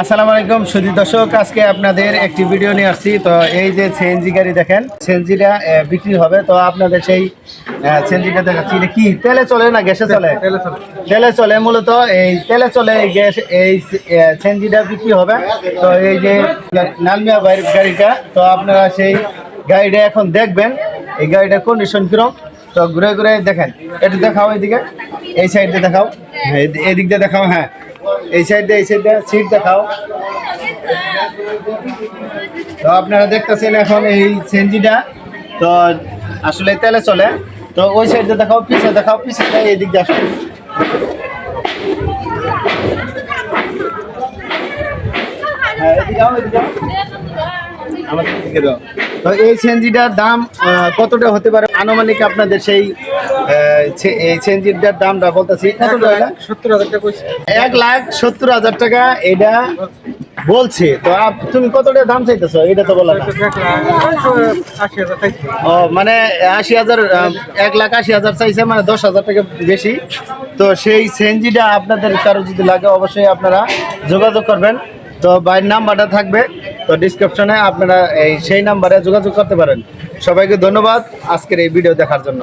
আসসালামু আলাইকুম সুদী দর্শক। আজকে আপনাদের একটি ভিডিও নিয়ে আসছি। তো এই যে সিএনজি গাড়ি দেখেন সিএনজিটা বিক্রি হবে। তো আপনাদের সেই সিএনজিটা দেখাচ্ছি। এটা কি তেলে চলে না গ্যাসে চলে? তেলে চলে। মূলত এই তেলে চলে এই গ্যাস এই সিএনজিটা বিক্রি হবে। তো এই যে নালমিয়া বাইরের গাড়িটা তো আপনারা সেই গাড়িটা এখন দেখবেন। এই গাড়িটার কন্ডিশন কিরম? তো ঘুরে ঘুরে দেখেন। একটু দেখাও এইদিকে এই সাইড দিয়ে দেখাও। হ্যাঁ এই- এই দিক দিয়ে দেখাও হ্যাঁ। এই সাইড দিয়ে এই সাইড সিট দেখাও। তো আপনারা দেখতেছেন এখন এই সেনজিটা। তো আসলে তেলে চলে। তো ওই সাইড দেখাও পিছে দেখাও পিছে এই দিক দিয়ে আসো। হ্যাঁ তো এই সিএনজিটার দাম কতটা হতে পারে? আনুমানিক আপনাদের সেই এই দামটা বলতেছি সত্তর হাজার টাকা এক লাখ সত্তর হাজার টাকা এটা বলছে। তো তুমি কত টাকা দাম চাইতেছো? এটা তো বলো ও মানে আশি হাজার এক লাখ আশি হাজার চাইছে মানে দশ হাজার টাকা বেশি। তো সেই সেনজিটা আপনাদের কারও যদি লাগে অবশ্যই আপনারা যোগাযোগ করবেন। তো বাইর নাম্বারটা থাকবে। তো ডিসক্রিপশনে আপনারা এই সেই নাম্বারে যোগাযোগ করতে পারেন। সবাইকে ধন্যবাদ আজকের এই ভিডিও দেখার জন্য।